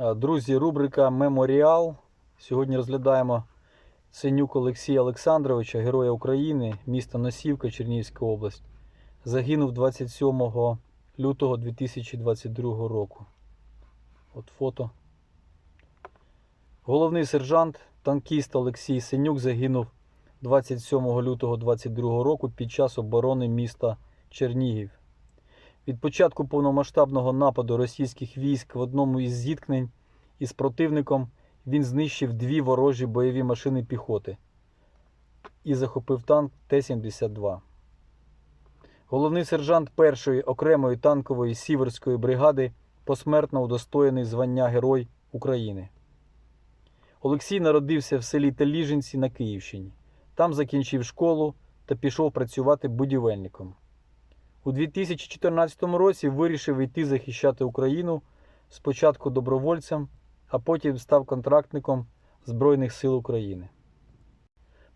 Е, Друзі, рубрика Меморіал. Сьогодні розглядаємо Синюк Олексія Олександровича, Героя України, місто Носівка, Чернігівська область. Загинув 27 лютого 2022 року. От фото. Головний сержант, танкіст Олексій Синюк загинув 27 лютого 2022 року під час оборони міста Чернігів. Від початку повномасштабного нападу російських військ в одному із зіткнень із противником він знищив дві ворожі бойові машини піхоти і захопив танк Т-72. Головний сержант першої окремої танкової сіверської бригади посмертно удостоєний звання Герой України. Олексій народився в селі Теліжинці на Київщині. Там закінчив школу та пішов працювати будівельником. У 2014 році вирішив йти захищати Україну спочатку добровольцем, а потім став контрактником Збройних сил України.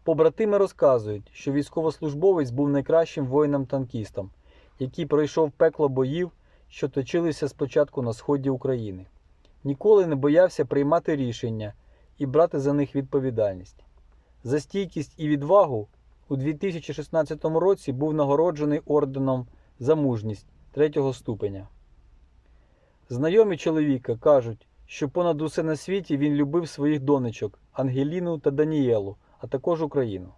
Побратими розказують, що військовослужбовець був найкращим воїном-танкістом, який пройшов пекло боїв, що точилися спочатку на сході України. Ніколи не боявся приймати рішення і брати за них відповідальність. За стійкість і відвагу у 2016 році був нагороджений орденом за мужність третього ступеня. Знайомі чоловіка кажуть, що понад усе на світі він любив своїх донечок Ангеліну та Даніелу, а також Україну.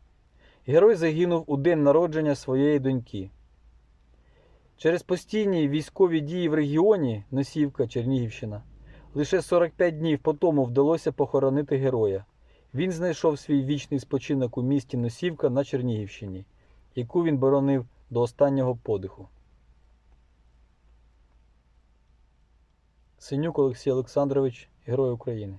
Герой загинув у день народження своєї доньки. Через постійні військові дії в регіоні Носівка, Чернігівщина, лише 45 днів по тому вдалося похоронити героя. Він знайшов свій вічний спочинок у місті Носівка на Чернігівщині, яку він боронив до останнього подиху. Синюк Олексій Олександрович, Герой України.